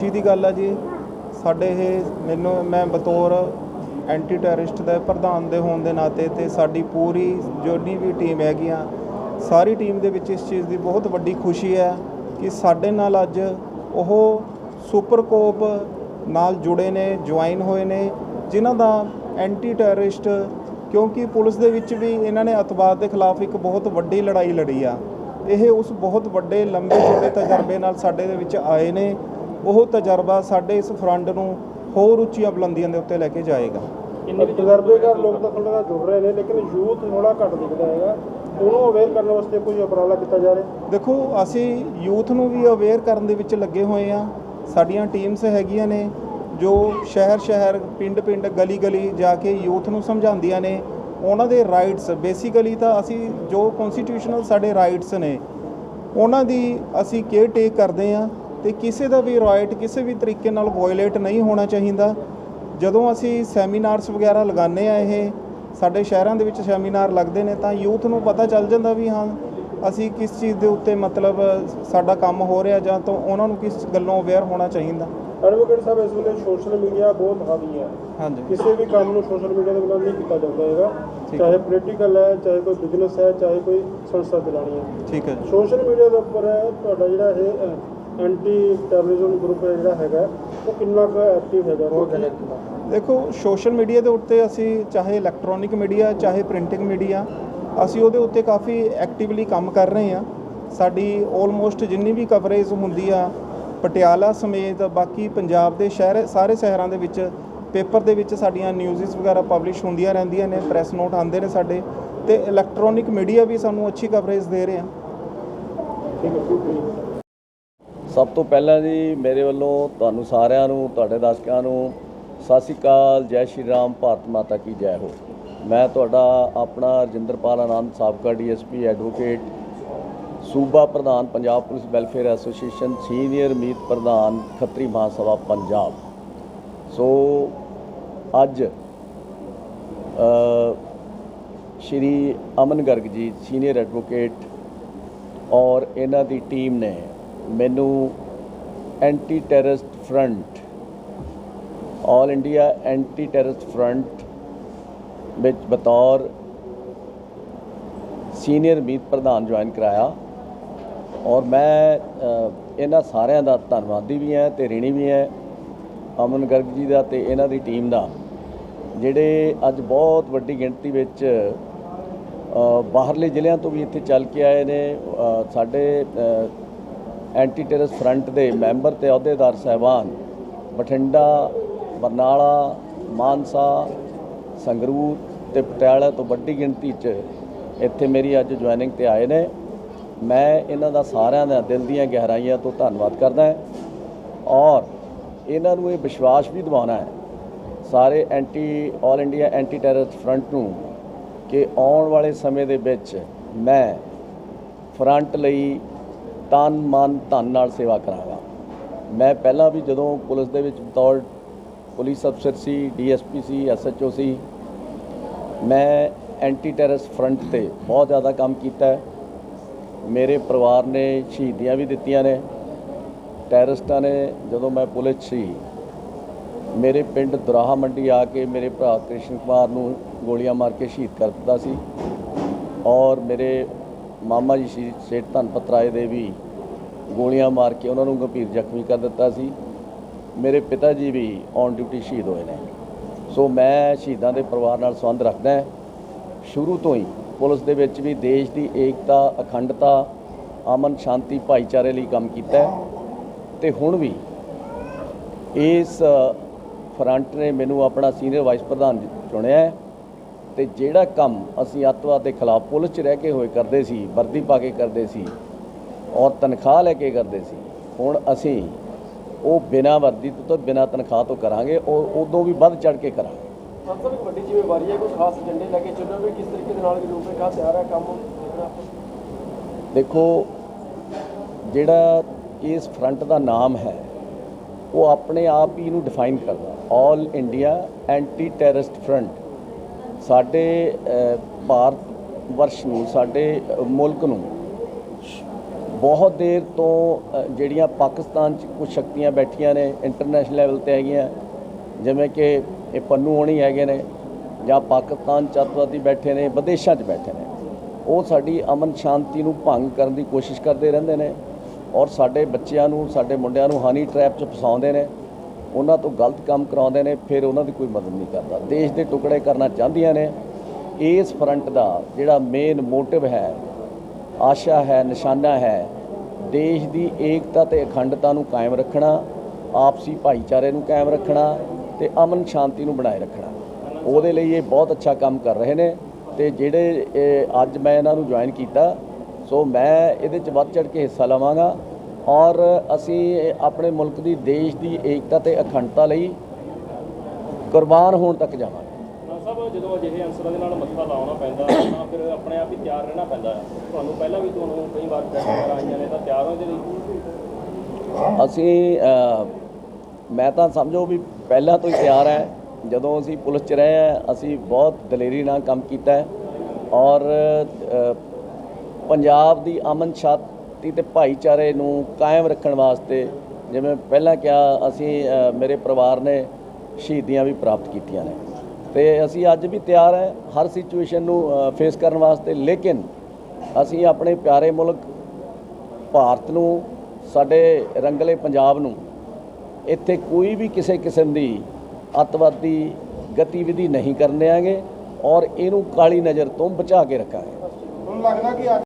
ਖੁਸ਼ੀ ਦੀ ਗੱਲ ਆ ਜੀ। ਸਾਡੇ ਇਹ ਮੈਨੂੰ, ਮੈਂ ਬਤੌਰ ਐਂਟੀ ਟੈਰਰਿਸਟ ਦੇ ਪ੍ਰਧਾਨ ਦੇ ਹੋਣ ਦੇ ਨਾਤੇ ਤੇ ਸਾਡੀ ਪੂਰੀ ਜਿੰਨੀ ਵੀ ਟੀਮ ਹੈਗੀਆਂ ਸਾਰੀ ਟੀਮ ਦੇ ਵਿੱਚ ਇਸ ਚੀਜ਼ ਦੀ ਬਹੁਤ ਵੱਡੀ ਖੁਸ਼ੀ ਹੈ ਕਿ ਸਾਡੇ ਨਾਲ ਅੱਜ ਉਹ ਸੁਪਰ ਕੋਪ ਨਾਲ ਜੁੜੇ ਨੇ ਜੁਆਇਨ ਹੋਏ ਨੇ, ਜਿਨ੍ਹਾਂ ਦਾ ਐਂਟੀ ਟੈਰਰਿਸਟ ਕਿਉਂਕਿ ਪੁਲਿਸ ਦੇ ਵਿੱਚ ਵੀ ਇਹਨਾਂ ਨੇ ਅਤਵਾਦ ਦੇ ਖਿਲਾਫ ਇੱਕ ਬਹੁਤ ਵੱਡੀ ਲੜਾਈ ਲੜੀ ਆ। ਇਹ ਉਸ ਬਹੁਤ ਵੱਡੇ, ਲੰਬੇ ਚੌੜੇ ਤਜਰਬੇ ਨਾਲ ਸਾਡੇ ਦੇ ਵਿੱਚ ਆਏ ਨੇ। ਉਹ ਤਜਰਬਾ ਸਾਡੇ ਇਸ ਫਰੰਟ ਨੂੰ ਹੋਰ ਉੱਚੀਆਂ ਬੁਲੰਦੀਆਂ ਦੇ ਉੱਤੇ ਲੈ ਕੇ ਜਾਏਗਾ। ਤਜਰਬੇਕਾਰ ਲੋਕ ਤਾਂ ਤੁਹਾਡੇ ਨਾਲ ਜੁੜ ਰਹੇ ਨੇ ਲੇਕਿਨ ਯੂਥ ਥੋੜਾ ਘੱਟ ਦਿਖਦਾ ਹੈਗਾ। ਉਹਨੂੰ ਅਵੇਅਰ ਕਰਨ ਵਾਸਤੇ ਕੋਈ ਉਪਰਾਲਾ ਕੀਤਾ ਜਾ ਰਿਹਾ? ਦੇਖੋ ਅਸੀਂ ਯੂਥ ਨੂੰ ਵੀ ਅਵੇਅਰ ਕਰਨ ਦੇ ਵਿੱਚ ਲੱਗੇ ਹੋਏ ਆ ਸਾਡੀਆਂ ਟੀਮਸ ਹੈਗੀਆਂ ਨੇ ਜੋ ਸ਼ਹਿਰ ਸ਼ਹਿਰ ਪਿੰਡ ਪਿੰਡ ਗਲੀ ਗਲੀ ਜਾ ਕੇ ਯੂਥ ਨੂੰ ਸਮਝਾਉਂਦੀਆਂ ਨੇ। ਉਹਨਾਂ ਦੇ ਰਾਈਟਸ ਬੇਸਿਕਲੀ ਤਾਂ ਅਸੀਂ ਜੋ ਕਨਸਟੀਟਿਊਸ਼ਨਲ ਸਾਡੇ ਰਾਈਟਸ ਨੇ ਉਹਨਾਂ ਦੀ ਅਸੀਂ ਕੇਅਰ ਟੇਕ ਕਰਦੇ ਆ ਤੇ ਕਿਸੇ ਦਾ ਵੀ ਰਾਈਟ ਕਿਸੇ ਵੀ ਤਰੀਕੇ ਨਾਲ ਵਾਇਲੇਟ ਨਹੀਂ ਹੋਣਾ ਚਾਹੀਦਾ। ਜਦੋਂ ਅਸੀਂ ਸੈਮੀਨਾਰਸ ਵਗੈਰਾ ਲਗਾਉਂਦੇ ਆ ਇਹ ਸਾਡੇ ਸ਼ਹਿਰਾਂ ਦੇ ਵਿੱਚ ਸੈਮੀਨਾਰ ਲੱਗਦੇ ਨੇ ਤਾਂ ਯੂਥ ਨੂੰ ਪਤਾ ਚੱਲ ਜਾਂਦਾ ਵੀ ਹਾਂ ਅਸੀਂ ਕਿਸ ਚੀਜ਼ ਦੇ ਉੱਤੇ ਮਤਲਬ ਸਾਡਾ ਕੰਮ ਹੋ ਰਿਹਾ ਜਾਂ ਤਾਂ ਉਹਨਾਂ ਨੂੰ ਕਿਸ ਗੱਲੋਂ ਅਵੇਅਰ ਹੋਣਾ ਚਾਹੀਦਾ। ਐਡਵੋਕੇਟ ਸਾਹਿਬ ਇਸ ਵੇਲੇ ਸੋਸ਼ਲ ਮੀਡੀਆ ਬਹੁਤ ਹਾਵੀ ਹੈ। ਹਾਂਜੀ। ਕਿਸੇ ਵੀ ਕੰਮ ਨੂੰ ਸੋਸ਼ਲ ਮੀਡੀਆ ਦੇ ਬਿਨਾਂ ਨਹੀਂ ਕੀਤਾ ਜਾਂਦਾ ਹੈਗਾ। ਚਾਹੇ ਪੋਲੀਟੀਕਲ ਹੈ ਚਾਹੇ ਕੋਈ ਬਿਜ਼ਨਸ ਹੈ ਚਾਹੇ ਕੋਈ ਸੰਸਥਾ ਚਲਾਉਣੀ ਹੈ। ਠੀਕ ਹੈ ਸੋਸ਼ਲ ਮੀਡੀਆ ਦੇ ਉੱਪਰ ਤੁਹਾਡਾ ਜਿਹੜਾ ਇਹ ਐਂਟੀ ਟੈਰਰਿਜ਼ਮ ਗਰੁੱਪ ਹੈ ਜਿਹੜਾ ਹੈਗਾ ਉਹ ਕਿੰਨਾ ਕੁ ਐਕਟਿਵ ਹੈਗਾ? ਦੇਖੋ ਸੋਸ਼ਲ ਮੀਡੀਆ ਦੇ ਉੱਤੇ ਅਸੀਂ ਚਾਹੇ ਇਲੈਕਟ੍ਰੋਨਿਕ ਮੀਡੀਆ ਚਾਹੇ ਪ੍ਰਿੰਟਿੰਗ ਮੀਡੀਆ ਅਸੀਂ ਉਹਦੇ ਉੱਤੇ ਕਾਫੀ ਐਕਟਿਵਲੀ ਕੰਮ ਕਰ ਰਹੇ ਹਾਂ। ਸਾਡੀ ਆਲਮੋਸਟ ਜਿੰਨੀ ਵੀ ਕਵਰੇਜ ਹੁੰਦੀ ਆ ਪਟਿਆਲਾ ਸਮੇਤ ਬਾਕੀ ਪੰਜਾਬ ਦੇ ਸ਼ਹਿਰ ਸਾਰੇ ਸ਼ਹਿਰਾਂ ਦੇ ਵਿੱਚ ਪੇਪਰ ਦੇ ਵਿੱਚ ਸਾਡੀਆਂ ਨਿਊਜ਼ਸ ਵਗੈਰਾ ਪਬਲਿਸ਼ ਹੁੰਦੀਆਂ ਰਹਿੰਦੀਆਂ ਨੇ ਪ੍ਰੈਸ ਨੋਟ ਆਉਂਦੇ ਨੇ ਸਾਡੇ ਤੇ ਇਲੈਕਟ੍ਰੋਨਿਕ ਮੀਡੀਆ ਵੀ ਸਾਨੂੰ ਅੱਛੀ ਕਵਰੇਜ ਦੇ ਰਹੇ ਆ। ਠੀਕ ਹੈ ਠੀਕ ਹੈ। ਸਭ ਤੋਂ ਪਹਿਲਾਂ ਜੀ ਮੇਰੇ ਵੱਲੋਂ ਤੁਹਾਨੂੰ ਸਾਰਿਆਂ ਨੂੰ, ਤੁਹਾਡੇ ਦਰਸ਼ਕਾਂ ਨੂੰ ਸਤਿ ਸ਼੍ਰੀ ਅਕਾਲ, ਜੈ ਸ਼੍ਰੀ ਰਾਮ, ਭਾਰਤ ਮਾਤਾ ਕੀ ਜੈ ਹੋ। ਮੈਂ ਤੁਹਾਡਾ ਆਪਣਾ ਰਜਿੰਦਰਪਾਲ ਆਨੰਦ ਸਾਬਕਾ ਡੀਐਸਪੀ ਐਡਵੋਕੇਟ, ਸੂਬਾ ਪ੍ਰਧਾਨ, Punjab police welfare association, senior ਮੀਤ ਪ੍ਰਧਾਨ, ਖੱਤਰੀ ਮਹਾਸਭਾ, ਪੰਜਾਬ। ਸੋ, ਅੱਜ ਸ਼੍ਰੀ ਅਮਨ ਗਰਗ ਜੀ, ਸੀਨੀਅਰ ਐਡਵੋਕੇਟ ਔਰ ਇਹਨਾਂ ਦੀ ਟੀਮ ਨੇ ਮੈਨੂੰ anti terrorist front all India anti terrorist front ਵਿੱਚ ਬਤੌਰ ਸੀਨੀਅਰ ਮੀਤ ਪ੍ਰਧਾਨ ਜੁਆਇਨ ਕਰਾਇਆ। ਔਰ ਮੈਂ ਇਹਨਾਂ ਸਾਰਿਆਂ ਦਾ ਧੰਨਵਾਦੀ ਵੀ ਹਾਂ ਤੇ ঋਣੀ ਵੀ ਹਾਂ, ਅਮਨ ਗਰਗ ਜੀ ਦਾ ਤੇ ਇਹਨਾਂ ਦੀ ਟੀਮ ਦਾ, ਜਿਹੜੇ ਅੱਜ ਬਹੁਤ ਵੱਡੀ ਗਿਣਤੀ ਵਿੱਚ ਬਾਹਰਲੇ ਜ਼ਿਲ੍ਹਿਆਂ ਤੋਂ ਵੀ ਇੱਥੇ ਚੱਲ ਕੇ ਆਏ ਨੇ। ਸਾਡੇ ਐਂਟੀ ਟੈਰਰਿਸਟ ਫਰੰਟ ਦੇ ਮੈਂਬਰ ਤੇ ਅਹੁਦੇਦਾਰ ਸਹਿਬਾਨ ਬਠਿੰਡਾ, ਬਰਨਾਲਾ, ਮਾਨਸਾ, ਸੰਗਰੂਰ ਤੇ ਪਟਿਆਲਾ ਤੋਂ ਵੱਡੀ ਗਿਣਤੀ 'ਚ ਇੱਥੇ ਮੇਰੀ ਅੱਜ ਜੁਆਇਨਿੰਗ ਤੇ ਆਏ ਨੇ। ਮੈਂ ਇਹਨਾਂ ਦਾ ਸਾਰਿਆਂ ਦਾ ਦਿਲ ਦੀਆਂ ਗਹਿਰਾਈਆਂ ਤੋਂ ਧੰਨਵਾਦ ਕਰਦਾ ਹਾਂ ਔਰ ਇਹਨਾਂ ਨੂੰ ਇਹ ਵਿਸ਼ਵਾਸ ਵੀ ਦਿਵਾਉਣਾ ਹੈ ਸਾਰੇ anti, all India anti terrorist front ਨੂੰ ਕਿ ਆਉਣ ਵਾਲੇ ਸਮੇਂ ਦੇ ਵਿੱਚ ਮੈਂ ਫਰੰਟ ਲਈ ਤਨ ਮਨ ਧਨ ਨਾਲ ਸੇਵਾ ਕਰਾਂਗਾ। ਮੈਂ ਪਹਿਲਾਂ ਵੀ ਜਦੋਂ ਪੁਲਿਸ ਦੇ ਵਿੱਚ ਬਤੌਰ ਪੁਲਿਸ ਅਫਸਰ ਸੀ, ਡੀਐਸਪੀ ਸੀ, ਐਸਐਚਓ ਸੀ, ਮੈਂ ਐਂਟੀ ਟੈਰਰਿਸਟ ਫਰੰਟ ਤੇ ਬਹੁਤ ਜ਼ਿਆਦਾ ਕੰਮ ਕੀਤਾ ਮੇਰੇ ਪਰਿਵਾਰ ਨੇ ਸ਼ਹੀਦੀਆਂ ਵੀ ਦਿੱਤੀਆਂ ਨੇ। ਟੈਰਰਿਸਟਾਂ ਨੇ ਜਦੋਂ ਮੈਂ ਪੁਲਿਸ ਸੀ, ਮੇਰੇ ਪਿੰਡ ਦੁਰਾਹਾ ਮੰਡੀ ਆ ਕੇ ਮੇਰੇ ਭਰਾ ਕ੍ਰਿਸ਼ਨ ਕੁਮਾਰ ਨੂੰ ਗੋਲੀਆਂ ਮਾਰ ਕੇ ਸ਼ਹੀਦ ਕਰ ਦਿੱਤਾ ਸੀ ਔਰ ਮੇਰੇ ਮਾਮਾ ਜੀ ਸ਼੍ਰੀ ਸੇਠ ਧਨਪਤ ਰਾਏ ਦੇ ਵੀ ਗੋਲੀਆਂ ਮਾਰ ਕੇ ਉਹਨਾਂ ਨੂੰ ਗੰਭੀਰ ਜ਼ਖਮੀ ਕਰ ਦਿੱਤਾ ਸੀ। ਮੇਰੇ ਪਿਤਾ ਜੀ ਵੀ ਔਨ ਡਿਊਟੀ ਸ਼ਹੀਦ ਹੋਏ ਨੇ। ਸੋ ਮੈਂ ਸ਼ਹੀਦਾਂ ਦੇ ਪਰਿਵਾਰ ਨਾਲ ਸੰਬੰਧ ਰੱਖਦਾ ਹਾਂ। ਸ਼ੁਰੂ ਤੋਂ ਹੀ ਪੁਲਿਸ ਦੇ ਵਿੱਚ ਵੀ ਦੇਸ਼ ਦੀ ਏਕਤਾ, ਅਖੰਡਤਾ, ਅਮਨ, ਸ਼ਾਂਤੀ, ਭਾਈਚਾਰੇ ਲਈ ਕੰਮ ਕੀਤਾ ਹੈ। ਤੇ ਹੁਣ ਵੀ ਇਸ ਫਰੰਟ ਨੇ ਮੈਨੂੰ ਆਪਣਾ ਸੀਨੀਅਰ ਵਾਈਸ ਪ੍ਰਧਾਨ ਚੁਣਿਆ ਹੈ। ਤੇ ਜਿਹੜਾ ਕੰਮ ਅਸੀਂ ਅੱਤਵਾਦ ਦੇ ਖਿਲਾਫ ਪੁਲਿਸ 'ਚ ਰਹਿ ਕੇ ਹੋਏ ਕਰਦੇ ਸੀ ਵਰਦੀ ਪਾ ਕੇ ਕਰਦੇ ਸੀ ਔਰ ਤਨਖਾਹ ਲੈ ਕੇ ਕਰਦੇ ਸੀ ਹੁਣ ਅਸੀਂ ਉਹ ਬਿਨਾਂ ਵਰਦੀ ਤੋਂ ਬਿਨਾਂ ਤਨਖਾਹ ਤੋਂ ਕਰਾਂਗੇ ਔਰ ਉਦੋਂ ਵੀ ਵੱਧ ਚੜ ਕੇ ਕਰਾਂਗੇ। ਸਭ ਇੱਕ ਵੱਡੀ ਜ਼ਿੰਮੇਵਾਰੀ ਹੈ ਕੋਈ ਖਾਸ ਏਜੰਡੇ ਲੈ ਕੇ ਚੱਲੋਗੇ ਕਿਸ ਤਰੀਕੇ ਦੇ ਨਾਲ ਰੂਪ ਰੇਖਾ ਤਿਆਰ ਹੈ ਕੰਮ ਦੇਖੋ ਜਿਹੜਾ ਇਸ ਫਰੰਟ ਦਾ ਨਾਮ ਹੈ ਉਹ ਆਪਣੇ ਆਪ ਹੀ ਇਹਨੂੰ ਡਿਫਾਈਨ ਕਰਦਾ all India anti terrorist front ਸਾਡੇ ਭਾਰਤ ਵਰਸ਼ ਨੂੰ, ਸਾਡੇ ਮੁਲਕ ਨੂੰ ਬਹੁਤ ਦੇਰ ਤੋਂ ਜਿਹੜੀਆਂ ਪਾਕਿਸਤਾਨ 'ਚ ਕੁਝ ਸ਼ਕਤੀਆਂ ਬੈਠੀਆਂ ਨੇ ਇੰਟਰਨੈਸ਼ਨਲ ਲੈਵਲ ਤੇ ਹੈਗੀਆਂ, ਜਿਵੇਂ ਕਿ ਇਹ ਪੰਨੂ ਹੋਣੀ ਹੈਗੇ ਨੇ ਜਾਂ ਪਾਕਿਸਤਾਨ 'ਚ ਅੱਤਵਾਦੀ ਬੈਠੇ ਨੇ, ਵਿਦੇਸ਼ਾਂ 'ਚ ਬੈਠੇ ਨੇ, ਉਹ ਸਾਡੀ ਅਮਨ ਸ਼ਾਂਤੀ ਨੂੰ ਭੰਗ ਕਰਨ ਦੀ ਕੋਸ਼ਿਸ਼ ਕਰਦੇ ਰਹਿੰਦੇ ਨੇ ਔਰ ਸਾਡੇ ਬੱਚਿਆਂ ਨੂੰ, ਸਾਡੇ ਮੁੰਡਿਆਂ ਨੂੰ ਹਾਨੀ ਟ੍ਰੈਪ 'ਚ ਫਸਾਉਂਦੇ ਨੇ। ਉਹਨਾਂ ਤੋਂ ਗਲਤ ਕੰਮ ਕਰਾਉਂਦੇ ਨੇ, ਫਿਰ ਉਹਨਾਂ ਦੀ ਕੋਈ ਮਦਦ ਨਹੀਂ ਕਰਦਾ। ਦੇਸ਼ ਦੇ ਟੁਕੜੇ ਕਰਨਾ ਚਾਹੁੰਦੀਆਂ ਨੇ। ਇਸ ਫਰੰਟ ਦਾ ਜਿਹੜਾ ਮੇਨ ਮੋਟਿਵ ਹੈ, ਆਸ਼ਾ ਹੈ, ਨਿਸ਼ਾਨਾ ਹੈ, ਦੇਸ਼ ਦੀ ਏਕਤਾ ਤੇ ਅਖੰਡਤਾ ਨੂੰ ਕਾਇਮ ਰੱਖਣਾ, ਆਪਸੀ ਭਾਈਚਾਰੇ ਨੂੰ ਕਾਇਮ ਰੱਖਣਾ ਤੇ ਅਮਨ ਸ਼ਾਂਤੀ ਨੂੰ ਬਣਾਏ ਰੱਖਣਾ। ਉਹਦੇ ਲਈ ਇਹ ਬਹੁਤ ਅੱਛਾ ਕੰਮ ਕਰ ਰਹੇ ਨੇ ਤੇ ਜਿਹੜੇ ਅੱਜ ਮੈਂ ਇਹਨਾਂ ਨੂੰ ਜੁਆਇਨ ਕੀਤਾ, ਸੋ ਮੈਂ ਇਹਦੇ 'ਚ ਵੱਧ ਚੜ ਕੇ ਹਿੱਸਾ ਲਵਾਂਗਾ। ਔਰ ਅਸੀਂ ਆਪਣੇ ਮੁਲਕ ਦੀ ਦੇਸ਼ ਦੀ ਏਕਤਾ ਤੇ ਅਖੰਡਤਾ ਲਈ ਕੁਰਬਾਨ ਹੋਣ ਤੱਕ ਜਾਵਾਂਗੇ। ਸਭ ਜਦੋਂ ਅਜਿਹੇ ਅਨਸਰਾਂ ਦੇ ਨਾਲ ਮੱਥਾ ਲਾਉਣਾ ਪੈਂਦਾ ਤਾਂ ਫਿਰ ਆਪਣੇ ਆਪ ਹੀ ਤਿਆਰ ਰਹਿਣਾ ਪੈਂਦਾ ਤੁਹਾਨੂੰ ਪਹਿਲਾਂ ਵੀ ਤੁਹਾਨੂੰ ਕਈ ਵਾਰ ਪ੍ਰੈਸ਼ਰ ਆਈਆਂ ਨੇ ਤਾਂ ਤਿਆਰ ਹੋ ਇਹਦੇ ਲਈ ਅਸੀਂ ਮੈਂ ਤਾਂ ਸਮਝੋ ਵੀ ਪਹਿਲਾਂ ਤੋਂ ਹੀ ਤਿਆਰ ਹੈ। ਜਦੋਂ ਅਸੀਂ ਪੁਲਿਸ 'ਚ ਰਹੇ ਹਾਂ ਅਸੀਂ ਬਹੁਤ ਦਲੇਰੀ ਨਾਲ ਕੰਮ ਕੀਤਾ ਹੈ। ਔਰ ਪੰਜਾਬ ਦੀ ਅਮਨ ਸ਼ਾਂਤੀ ਤੇ ਭਾਈਚਾਰੇ ਨੂੰ ਕਾਇਮ ਰੱਖਣ ਵਾਸਤੇ ਜਿਵੇਂ ਪਹਿਲਾਂ ਕਿਹਾ, ਅਸੀਂ ਮੇਰੇ ਪਰਿਵਾਰ ਨੇ ਸ਼ਹੀਦੀਆਂ ਵੀ ਪ੍ਰਾਪਤ ਕੀਤੀਆਂ ਨੇ। ਤੇ ਅਸੀਂ ਅੱਜ ਵੀ ਤਿਆਰ ਹੈ ਹਰ ਸਿਚੁਏਸ਼ਨ ਨੂੰ ਫੇਸ ਕਰਨ ਵਾਸਤੇ, ਲੇਕਿਨ ਅਸੀਂ ਆਪਣੇ ਪਿਆਰੇ ਮੁਲਕ ਭਾਰਤ ਨੂੰ, ਸਾਡੇ ਰੰਗਲੇ ਪੰਜਾਬ ਨੂੰ, ਇੱਥੇ ਕੋਈ ਵੀ ਕਿਸੇ ਕਿਸਮ ਦੀ ਅੱਤਵਾਦੀ ਗਤੀਵਿਧੀ ਨਹੀਂ ਕਰਨ ਦਿਆਂਗੇ ਔਰ ਇਹਨੂੰ ਕਾਲੀ ਨਜ਼ਰ ਤੋਂ ਬਚਾ ਕੇ ਰੱਖਾਂਗੇ। ਹੁਣ ਲੱਗਦਾ ਕਿ